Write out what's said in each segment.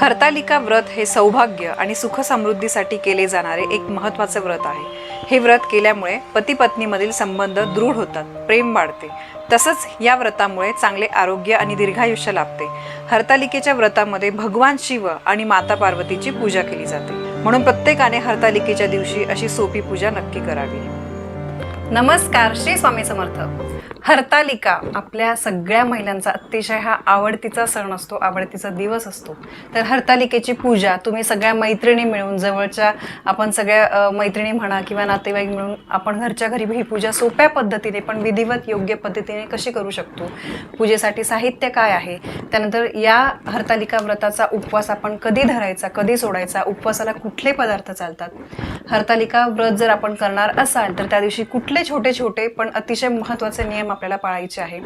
हरतालिका व्रत हे सौभाग्य आणि सुख समृद्धीसाठी केले जाणारे एक महत्त्वाचे व्रत आहे. हे व्रत केल्यामुळे पती पत्नीमधील संबंध दृढ होतात प्रेम वाढते. तसंच या व्रतामुळे चांगले आरोग्य आणि दीर्घायुष्य लाभते. हरतालिकेच्या व्रतामध्ये भगवान शिव आणि माता पार्वतीची पूजा केली जाते. म्हणून प्रत्येकाने हरतालिकेच्या दिवशी अशी सोपी पूजा नक्की करावी. नमस्कार श्री स्वामी समर्थ. हरतालिका आपल्या सगळ्या महिलांचा अतिशय हा आवडतीचा सण असतो आवडतीचा दिवस असतो. तर हरतालिकेची पूजा तुम्ही सगळ्या मैत्रिणी मिळून जवळच्या आपण सगळ्या मैत्रिणी म्हणा किंवा नातेवाईक मिळून आपण घरच्या घरी ही पूजा सोप्या पद्धतीने पण विधिवत योग्य पद्धतीने कशी करू शकतो? पूजेसाठी साहित्य काय आहे? त्यानंतर या हरतालिका व्रताचा उपवास आपण कधी धरायचा कधी सोडायचा उपवासाला कुठले पदार्थ चालतात? हरतालिका व्रत जर आपण करणार असाल तर त्या दिवशी कुठले छोटे छोटे पण अतिशय महत्त्वाचे नियम आपल्याला पाळायचे आहे.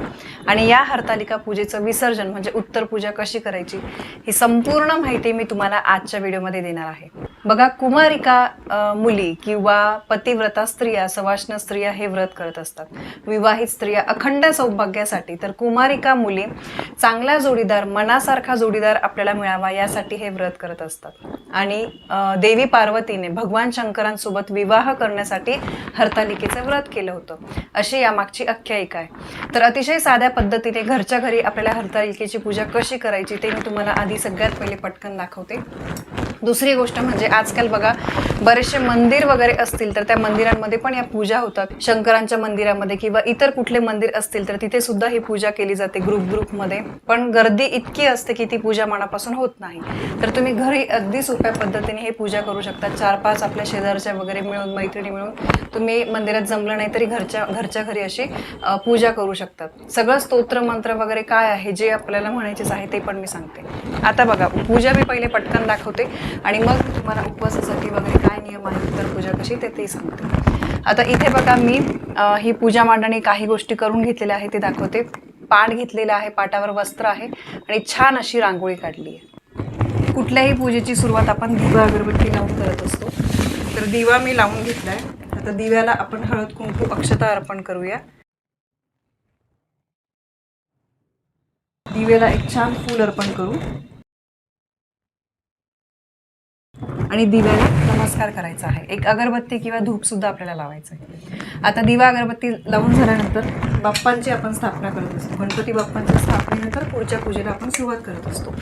आणि या हरतालिका पूजेचं विसर्जन म्हणजे उत्तर पूजा कशी करायची ही संपूर्ण माहिती मी तुम्हाला आजच्या व्हिडिओमध्ये देणार आहे. बघा कुमारिका मुली किंवा पतिव्रता स्त्रिया सवाष्ण स्त्रिया हे व्रत करत असतात. विवाहित स्त्रिया अखंड सौभाग्यासाठी तर कुमारिका मुली चांगला जोडीदार मनासारखा जोडीदार आपल्याला मिळावा यासाठी हे व्रत करत असतात. आणि देवी पार्वतीने भगवान शंकरांसोबत विवाह करण्यासाठी हरतालिकेचं व्रत केलं होतं. अशी यामागची आख्यायिका आहे तर अतिशय साध्या पद्धतीने घरच्या घरी आपल्याला हरतालिकेची पूजा कशी करायची ते मी तुम्हाला आधी सगळ्यात पहिले पटकन दाखवते. दुसरी गोष्ट म्हणजे आजकाल बघा बरेचसे मंदिर वगैरे असतील तर त्या मंदिरांमध्ये पण या पूजा होतात. शंकरांच्या मंदिरामध्ये किंवा इतर कुठले मंदिर असतील तर तिथे सुद्धा ही पूजा केली जाते ग्रुप ग्रुपमध्ये पण गर्दी इतकी असते की ती पूजा मनापासून होत नाही. तर तुम्ही घरी अगदी सोप्या पद्धतीने हे पूजा करू शकता. चार पाच आपल्या शेजारच्या वगैरे मिळून मैत्रिणी मिळून तुम्ही मंदिरात जमलं नाही तरी घरच्या घरच्या घरी अशी पूजा करू शकतात. सगळं स्तोत्र मंत्र वगैरे काय आहे जे आपल्याला म्हणायचेच आहे ते पण मी सांगते. आता बघा पूजा मी पहिले पटकन दाखवते. आणि मग तुम्हाला उपवासासाठी वगैरे काय नियम आहे उत्तर पूजा कशी ते ते सांगते. आता इथे बघा मी ही पूजा मांडणी काही गोष्टी करून घेतलेल्या आहे ते दाखवते. पाट घेतलेलं आहे पाटावर वस्त्र आहे आणि छान अशी रांगोळी काढली आहे. कुठल्याही पूजेची सुरुवात आपण दिवा अगरबत्ती लावून करत असतो. तर दिवा मी लावून घेतलाय. आता दिव्याला आपण हळद कुंकू अक्षता अर्पण करूया. दिव्याला एक छान फूल अर्पण करू. आणि दिव्याला नमस्कार करायचा आहे. एक अगरबत्ती किंवा धूप सुद्धा आपल्याला लावायचं आहे आता दिवा अगरबत्ती लावून झाल्यानंतर बाप्पांची आपण स्थापना करत असतो. गणपती बाप्पांच्या स्थापनेनंतर पुढच्या पूजेला आपण सुरुवात करत असतो.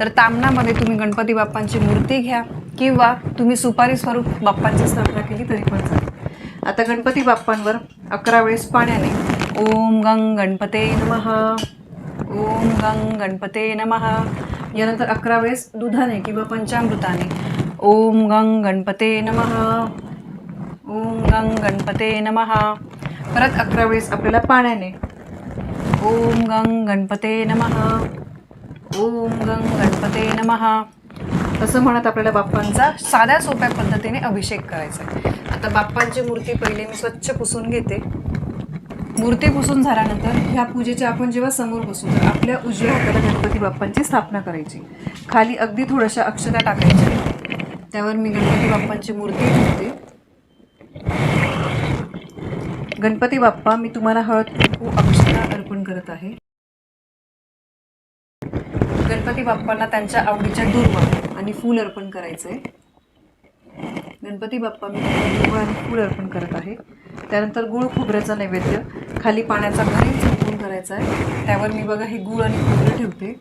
तर तामणामध्ये तुम्ही गणपती बाप्पांची मूर्ती घ्या किंवा तुम्ही सुपारी स्वरूप बाप्पांची स्थापना केली तरी पण चालेल. आता गणपती बाप्पांवर अकरा वेळेस पाण्याने ओम गंग गणपते नमः. ओम गंग गणपते नमः. यानंतर अकरा वेळेस दुधाने किंवा पंचामृताने ओम गंग गणपते नमः। ओम गंग गणपते नमः। परत अकरा वेळेस आपल्याला पाण्याने. ओम गंग गणपते नमः। ओम गंग गणपते नमः। तसं म्हणत आपल्याला बाप्पांचा साध्या सोप्या पद्धतीने अभिषेक करायचा आहे. आता बाप्पांची मूर्ती पहिले मी स्वच्छ पुसून घेते. मूर्ती पुसून झाल्यानंतर ह्या पूजेच्या आपण जेव्हा समोर बसू तर आपल्या उजव्या हाताला गणपती बाप्पांची स्थापना करायची. खाली अगदी थोड्याशा अक्षता टाकायच्या. त्यावर मी गणपती बाप्पांची मूर्ती ठेवते. गणपती बाप्पा मी तुम्हाला हळद कुंकू अक्षता अर्पण करत आहे. गणपती बाप्पांना त्यांच्या आवडीच्या दुर्वा आणि फूल अर्पण करायचं आहे गणपती बाप्पा मी तुम्हाला दुर्वा आणि फूल अर्पण करत आहे. त्यानंतर गुळ खोबऱ्याचा नैवेद्य खाली पाण्याचा घरी चमकून करायचा आहे त्यावर मी बघा हे गुळ आणि खोबरं ठेवते.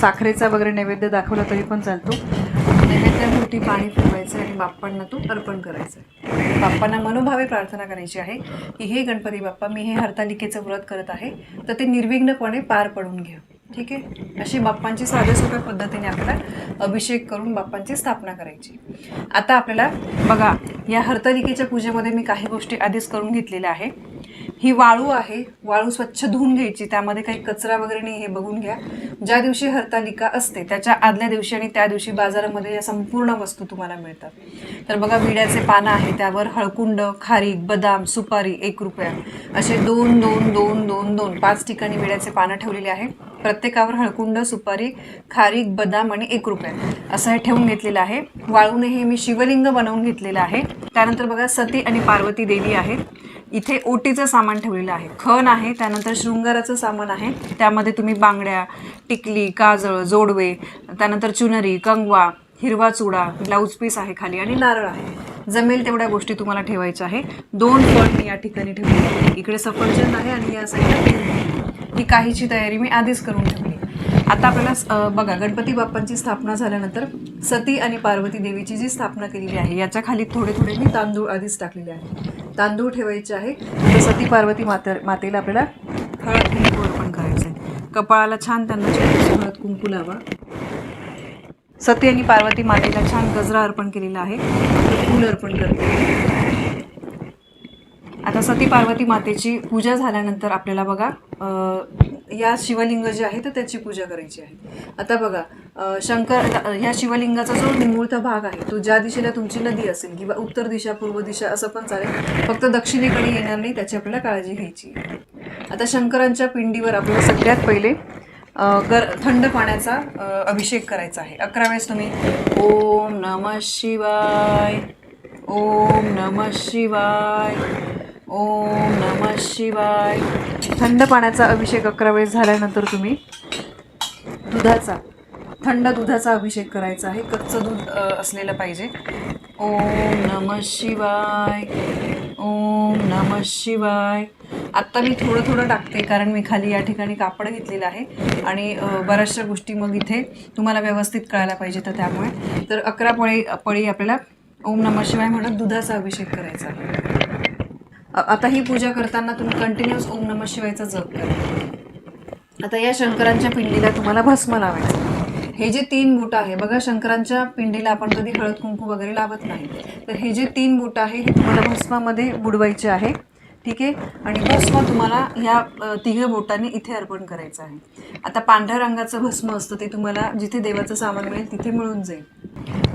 साखरेचा वगैरे नैवेद्य दाखवला तरी पण चालतो. नैवेद्याभोवती पाणी फिरवायचं आणि बाप्पांना तो अर्पण करायचं. आहे बाप्पांना मनोभावे प्रार्थना करायची आहे की हे गणपती बाप्पा मी हे हरतालिकेचं व्रत करत आहे तर ते निर्विघ्नपणे पार पडून घ्या. ठीक आहे? अशी बाप्पांची साध्या सोप्या पद्धतीने आपल्याला अभिषेक करून बाप्पांची स्थापना करायची. आता आपल्याला बघा या हरतालिकेच्या पूजेमध्ये मी काही गोष्टी आधीच करून घेतलेल्या आहे. ही वाळू आहे. वाळू स्वच्छ धुवून घ्यायची. त्यामध्ये काही कचरा वगैरे नाही हे बघून घ्या. ज्या दिवशी हरतालिका असते त्याच्या आदल्या दिवशी आणि त्या दिवशी बाजारामध्ये या संपूर्ण वस्तू तुम्हाला मिळतात. तर बघा विड्याचे पानं आहे त्यावर हळकुंड खारीक बदाम सुपारी एक रुपया. असे दोन दोन दोन दोन दोन पाच ठिकाणी विड्याचे पानं ठेवलेले आहे प्रत्येकावर हळकुंड सुपारी खारीक बदाम आणि एक रुपया. असं हे ठेवून घेतलेलं आहे. वाळूने हे मी शिवलिंग बनवून घेतलेलं आहे. त्यानंतर बघा सती आणि पार्वती देवी आहेत. इथे ओटीचं सामान ठेवलेलं आहे. खण आहे त्यानंतर शृंगाराचं सामान आहे. त्यामध्ये तुम्ही बांगड्या टिकली काजळ जोडवे त्यानंतर चुनरी कंगवा हिरवा चुडा ब्लाऊज पीस आहे खाली आणि नारळ आहे. जमेल तेवढ्या गोष्टी तुम्हाला ठेवायच्या आहे. दोन फळ मी या ठिकाणी ठेवले आहे. इकडे सफरचंद आहे आणि या साईडला आहे. ही काहीची तयारी मी आधीच करून ठेवली. आता आपल्याला बघा गणपती बाप्पांची स्थापना झाल्यानंतर सती आणि पार्वती देवीची जी स्थापना केलेली आहे याच्या खाली थोडे थोडे मी तांदूळ आधीच टाकलेले आहे तांदूळ ठेवायचे आहे तर सती पार्वती माते मातेला आपल्याला हळद कुंकू अर्पण करायचं आहे कपाळाला छान त्यांना छोटंसं हळद कुंकू लावा. सती आणि पार्वती मातेला छान गजरा अर्पण केलेला आहे. फूल अर्पण करते. आता सती पार्वती मातेची पूजा झाल्यानंतर आपल्याला बघा या शिवलिंग जे आहे तर त्याची पूजा करायची आहे आता बघा शंकर ह्या शिवलिंगाचा जो निमूळता भाग आहे तो ज्या दिशेला तुमची नदी असेल किंवा उत्तर दिशा पूर्व दिशा असं पण चालेल फक्त दक्षिणेकडे येणार नाही त्याची आपल्याला काळजी घ्यायची आहे. आता शंकरांच्या पिंडीवर आपल्याला सगळ्यात पहिले गर थंड पाण्याचा अभिषेक करायचा आहे अकरा वेळेस तुम्ही ओम नम शिवाय ओम नम शिवाय ओम नम शिवाय. थंड पाण्याचा अभिषेक अकरा वेळेस झाल्यानंतर तुम्ही दुधाचा थंड दुधाचा अभिषेक करायचा आहे. कच्चं दूध असलेलं पाहिजे. ओम नम शिवाय. ओम नम शिवाय. आत्ता मी थोडं थोडं टाकते कारण मी खाली या ठिकाणी कापड घेतलेलं आहे. आणि बऱ्याचशा गोष्टी मग इथे तुम्हाला व्यवस्थित कळायला पाहिजे तर त्यामुळे. तर अकरा पळी पळी आपल्याला ओम नम शिवाय म्हणत दुधाचा अभिषेक करायचा आहे. आता ही पूजा करताना तुम्ही कंटिन्युअस ओम नम शिवायचा जप करा. आता या शंकरांच्या पिंडीला तुम्हाला भस्म लावायचं हे जे तीन बोट आहे बघा शंकरांच्या पिंडीला आपण कधी हळद कुंकू वगैरे लावत नाही. तर हे जे तीन बोट आहे हे तुम्हाला भस्मामध्ये बुडवायचे आहे. ठीक आहे? आणि भस्म तुम्हाला ह्या अ, बोटांनी इथे अर्पण करायचं आहे. आता पांढऱ्या रंगाचं भस्म असतं ते तुम्हाला जिथे देवाचं सामान मिळेल तिथे मिळून जाईल.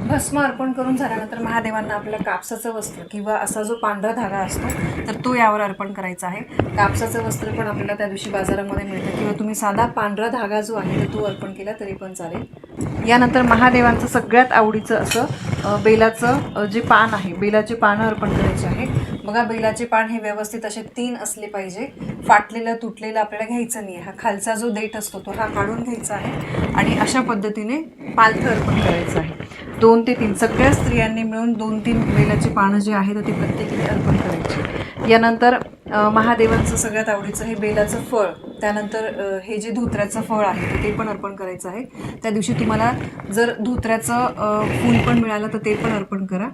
भस्म अर्पण करून झाल्यानंतर महादेवांना आपल्या कापसाचं वस्त्र किंवा असा जो पांढरा धागा असतो तर तो यावर अर्पण करायचा आहे. कापसाचं वस्त्र पण आपल्याला त्या दिवशी बाजारामध्ये मिळतं. किंवा तुम्ही साधा पांढरा धागा जो आहे तर तो अर्पण केला तरी पण चालेल. यानंतर महादेवांचं सगळ्यात आवडीचं असं बेलाचं जे पान आहे बेलाचे पानं अर्पण करायचे आहे. बघा बेलाचे पान हे व्यवस्थित असे तीन असले पाहिजे. फाटलेलं तुटलेलं आपल्याला घ्यायचं नाही आहे हा खालचा जो देठ असतो तो हा काढून घ्यायचा आहे आणि अशा पद्धतीने पालथं अर्पण करायचं आहे. दोन ते तीन सगळ्या स्त्रियांनी मिळून दोन तीन बेलाची पानं जी आहेत ती प्रत्येकी अर्पण करायची. यानंतर महादेवांचं सगळ्यात आवडीचं हे बेलाचं फळ त्यानंतर हे जे धोत्र्याचं फळ आहे ते पण अर्पण करायचं आहे. त्या दिवशी तुम्हाला जर धोत्र्याचं फूल पण मिळालं तर ते पण अर्पण करा.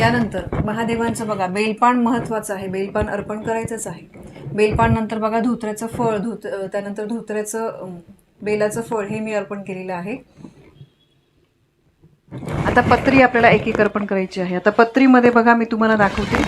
यानंतर महादेवांचं बघा बेलपान महत्त्वाचं आहे. बेलपान अर्पण करायचंच आहे. बेलपान नंतर बघा धोत्र्याचं फळ धोत त्यानंतर धोत्र्याचं बेलाचं फळ हे मी अर्पण केलेलं आहे. आता पत्री आपल्याला एक एक अर्पण करायची आहे. आता पत्रीमध्ये बघा मी तुम्हाला दाखवते.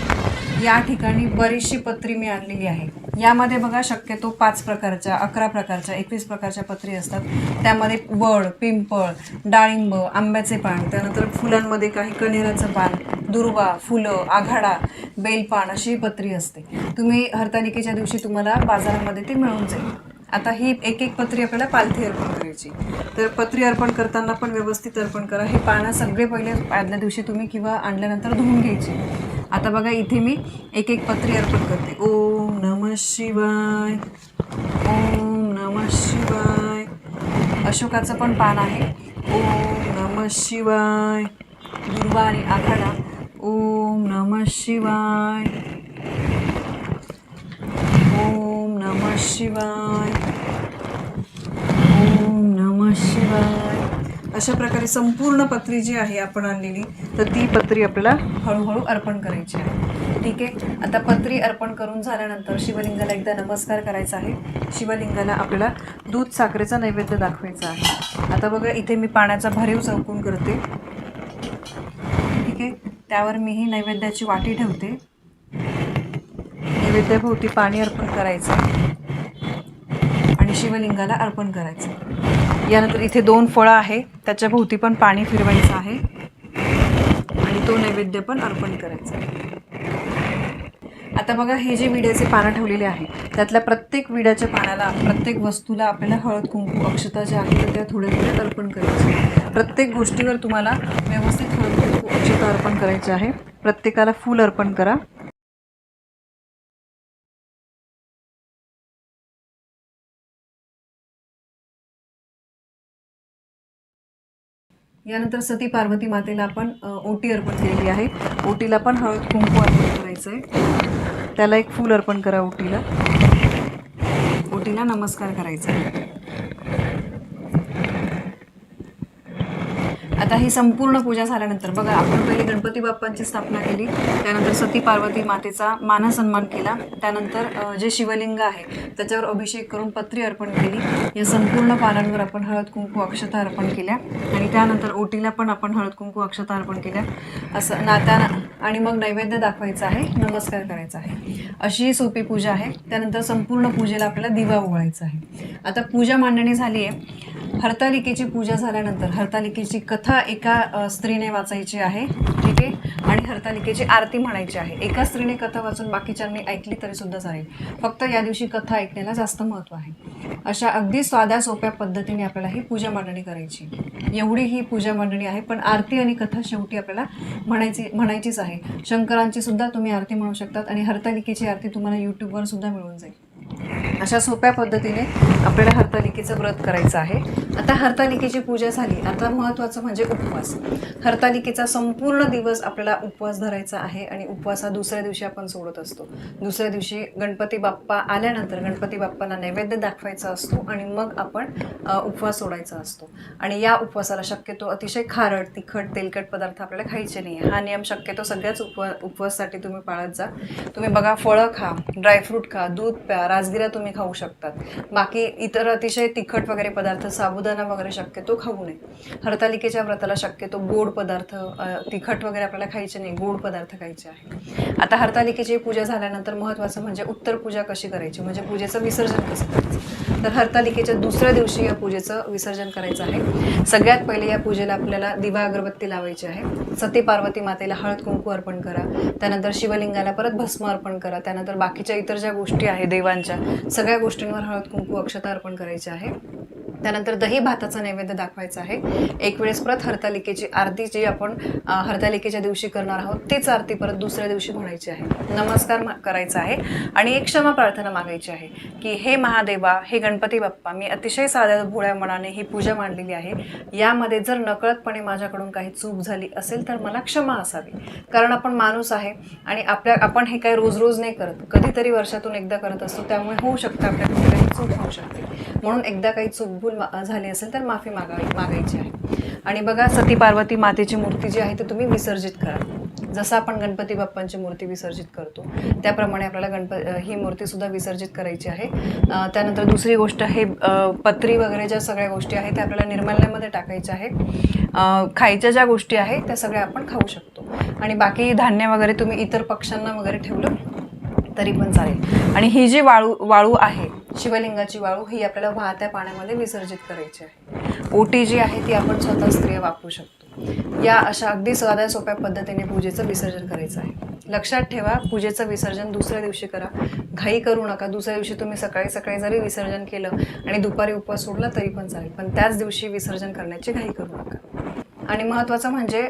या ठिकाणी बरीचशी पत्री मी आणलेली आहे. यामध्ये बघा शक्यतो पाच प्रकारच्या अकरा प्रकारच्या एकवीस प्रकारच्या पत्री असतात. त्यामध्ये वड पिंपळ डाळिंब आंब्याचे पान त्यानंतर फुलांमध्ये काही कणेराचं पान दुर्वा फुलं आघाडा बेलपान अशी पत्री असते. तुम्ही हरतालिकेच्या दिवशी तुम्हाला बाजारामध्ये ते मिळून जाईल. आता ही एक एक पत्री आपल्याला पालथी अर्पण करायची. तर पत्री अर्पण करताना पण व्यवस्थित अर्पण करा. हे पानं सगळे पहिले आदल्या दिवशी तुम्ही किंवा आणल्यानंतर धुवून घ्यायची. आता बघा इथे मी एक एक पत्री अर्पण करते. ओम नम शिवाय ओम नम शिवाय. अशोकाचं पण पान आहे. ओम नम शिवाय. गुरुवारी आणि आखाडा. ओम नम शिवाय. ओम नम शिवाय ओम नम शिवाय अशा प्रकारे संपूर्ण पत्री जी आहे आपण आणलेली तर ती पत्री आपल्याला हळूहळू अर्पण करायची आहे. ठीक आहे? आता पत्री अर्पण करून झाल्यानंतर शिवलिंगाला एकदा नमस्कार करायचा आहे. शिवलिंगाला आपल्याला दूध साखरेचा नैवेद्य दाखवायचा आहे. आता बघा इथे मी पाण्याचा भरीव चौकून करते. ठीक आहे? त्यावर मी ही नैवेद्याची वाटी ठेवते. नैवेद्याभोवती पाणी अर्पण करायचं. आणि शिवलिंगाला अर्पण करायचं. यानंतर इथे दोन फळं आहे. त्याच्या भोवती पण पाणी फिरवायचं आहे. आणि तो नैवेद्य पण अर्पण करायचा आता बघा हे जे विड्याचे पानं ठेवलेले आहे त्यातल्या प्रत्येक विड्याच्या पानाला प्रत्येक वस्तूला आपल्याला हळद कुंकू अक्षता ज्या आहेत त्या थोड्या थोड्या अर्पण करायच्या प्रत्येक गोष्टीवर तुम्हाला व्यवस्थित हळद कुंकू अक्षता अर्पण करायचे आहे. प्रत्येकाला फूल अर्पण करा. यानंतर सती पार्वती मातेला आपण ओटी अर्पण केलेली आहे. ओटीला पण हळद कुंकू अर्पण करायचं आहे त्याला एक फूल अर्पण करा ओटीला. ओटीला नमस्कार करायचा आहे आता ही संपूर्ण पूजा झाल्यानंतर बघा आपण पहिली गणपती बाप्पांची स्थापना केली त्यानंतर सती पार्वती मातेचा मानसन्मान केला त्यानंतर जे शिवलिंग आहे त्याच्यावर अभिषेक करून पत्री अर्पण केली या संपूर्ण पानांवर आपण हळद कुंकू अक्षता अर्पण केल्या आणि त्यानंतर ओटीला पण आपण हळद कुंकू अक्षता अर्पण केल्या. असं नात्या आणि मग नैवेद्य दाखवायचा आहे नमस्कार करायचा आहे. अशी ही सोपी पूजा आहे त्यानंतर संपूर्ण पूजेला आपल्याला दिवा ओवाळायचा आहे. आता पूजा मांडणी झाली आहे. हरतालिकेची पूजा झाल्यानंतर हरतालिकेची कथा एका स्त्रीने वाचायची आहे ठीक आहे? आणि हरतालिकेची आरती म्हणायची आहे. एका स्त्रीने कथा वाचून बाकीच्यांनी ऐकली तरी सुद्धा चालेल. फक्त या दिवशी कथा ऐकण्याला जास्त महत्त्व आहे. अशा अगदी साध्या सोप्या पद्धतीने आपल्याला ही पूजा मांडणी करायची. एवढी ही पूजा मांडणी आहे पण आरती आणि कथा शेवटी आपल्याला म्हणायची म्हणायचीच आहे. शंकरांची सुद्धा तुम्ही आरती म्हणू शकतात आणि हरतालिकेची आरती तुम्हाला यूट्यूबवर सुद्धा मिळून जाईल. अशा सोप्या पद्धतीने आपल्याला हरतालिकेचं व्रत करायचं आहे. आता हरतालिकेची पूजा झाली. आता महत्त्वाचं म्हणजे उपवास. हरतालिकेचा संपूर्ण दिवस आपल्याला उपवास धरायचा आहे आणि उपवास हा दुसऱ्या दिवशी आपण सोडत असतो. दुसऱ्या दिवशी गणपती बाप्पा आल्यानंतर गणपती बाप्पाला नैवेद्य दाखवायचा असतो आणि मग आपण उपवास सोडायचा असतो. आणि या उपवासाला शक्यतो अतिशय खारट तिखट तेलकट पदार्थ आपल्याला खायचे नाही. हा नियम शक्यतो सगळ्याच उपवा उपवाससाठी तुम्ही पाळत जा. तुम्ही बघा फळं खा ड्रायफ्रूट खा दूध प्या राजगिरा तुम्ही खाऊ शकतात. बाकी इतर अतिशय तिखट वगैरे पदार्थ साबुदाणा वगैरे शक्यतो खाऊ नये. हरतालिकेच्या व्रताला शक्यतो गोड पदार्थ तिखट वगैरे आपल्याला खायचे नाही गोड पदार्थ खायचे आहे. आता हरतालिकेची पूजा झाल्यानंतर महत्त्वाचं म्हणजे उत्तर पूजा कशी करायची? म्हणजे पूजेचं विसर्जन कसं करायचं? तर हरतालिकेच्या दुसऱ्या दिवशी या पूजेचं विसर्जन करायचं आहे. सगळ्यात पहिले या पूजेला आपल्याला दिवा अगरबत्ती लावायची आहे. सती पार्वती मातेला हळद कुंकू अर्पण करा. त्यानंतर शिवलिंगाला परत भस्म अर्पण करा. त्यानंतर बाकीच्या इतर ज्या गोष्टी आहेत देवांच्या सगळ्या गोष्टींवर हळद कुंकू अक्षता अर्पण करायची आहे. त्यानंतर दही भाताचा नैवेद्य दाखवायचा आहे. एक वेळेस परत हरतालिकेची आरती जी आपण हरतालिकेच्या दिवशी करणार आहोत तीच आरती परत दुसऱ्या दिवशी म्हणायची आहे. नमस्कार मा- करायचा आहे. आणि एक क्षमा प्रार्थना मागायची आहे की हे महादेवा हे गणपती बाप्पा मी अतिशय साध्या भोळ्या मनाने ही पूजा मांडलेली आहे. यामध्ये जर नकळतपणे माझ्याकडून काही चूक झाली असेल तर मला क्षमा असावी. कारण आपण माणूस आहे आणि आपल्या आपण हे काही रोज रोज नाही करत. कधीतरी वर्षातून एकदा करत असतो त्यामुळे होऊ शकतं आपल्या चूक होऊ शकते. म्हणून एकदा काही चूकभूल मा- झाली असेल तर माफी मागावी मागायची आहे. आणि बघा सती पार्वती मातेची मूर्ती जी आहे ती तुम्ही विसर्जित करा. जसं आपण गणपती बाप्पांची मूर्ती विसर्जित करतो त्याप्रमाणे आपल्याला गणप ही मूर्तीसुद्धा विसर्जित करायची आहे. त्यानंतर दुसरी गोष्ट हे पत्री वगैरे ज्या सगळ्या गोष्टी आहेत त्या आपल्याला निर्मल्यामध्ये टाकायच्या आहेत. खायच्या ज्या गोष्टी आहेत त्या सगळ्या आपण खाऊ शकतो. आणि बाकी धान्य वगैरे तुम्ही इतर पक्ष्यांना वगैरे ठेवलं तरी पण चालेल. आणि ही जी वाळू वाळू आहे शिवलिंगाची वाळू ही आपल्याला वाहत्या पाण्यामध्ये विसर्जित करायची आहे. ओटी जी आहे ती आपण स्वतः स्त्रिया वापरू शकतो. या अशा अगदी साध्या सोप्या पद्धतीने पूजेचं विसर्जन करायचं आहे. लक्षात ठेवा पूजेचं विसर्जन दुसऱ्या दिवशी करा. घाई करू नका. दुसऱ्या दिवशी तुम्ही सकाळी सकाळी जरी विसर्जन केलं आणि दुपारी उपवास सोडला तरी पण चालेल. पण त्याच दिवशी विसर्जन करण्याची घाई करू नका. आणि महत्त्वाचं म्हणजे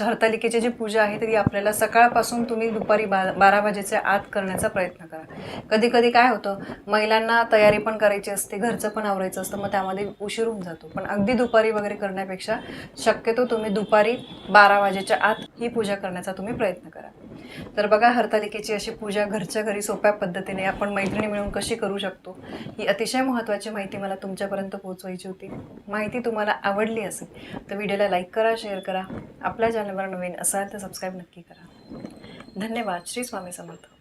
हरतालिकेची जी पूजा आहे ती आपल्याला सकाळपासून तुम्ही दुपारी बा बारा वाजेच्या आत करण्याचा प्रयत्न करा. कधी कधी काय होतं महिलांना तयारी पण करायची असते घरचं पण आवरायचं असतं मग त्यामध्ये उशीर होऊन जातो. पण अगदी दुपारी वगैरे करण्यापेक्षा शक्यतो तुम्ही दुपारी बारा वाजेच्या आत ही पूजा करण्याचा तुम्ही प्रयत्न करा. तर बघा हरतालिकेची अशी पूजा घरच्या घरी सोप्या पद्धतीने आपण मैत्रिणी मिळून कशी करू शकतो ही अतिशय महत्त्वाची माहिती मला तुमच्यापर्यंत पोहोचवायची होती. माहिती तुम्हाला आवडली असेल तर व्हिडिओला लाईक करा शेअर करा. आपल्या चॅनलवर नवीन असाल तर सबस्क्राईब नक्की करा. धन्यवाद. श्री स्वामी समर्थ.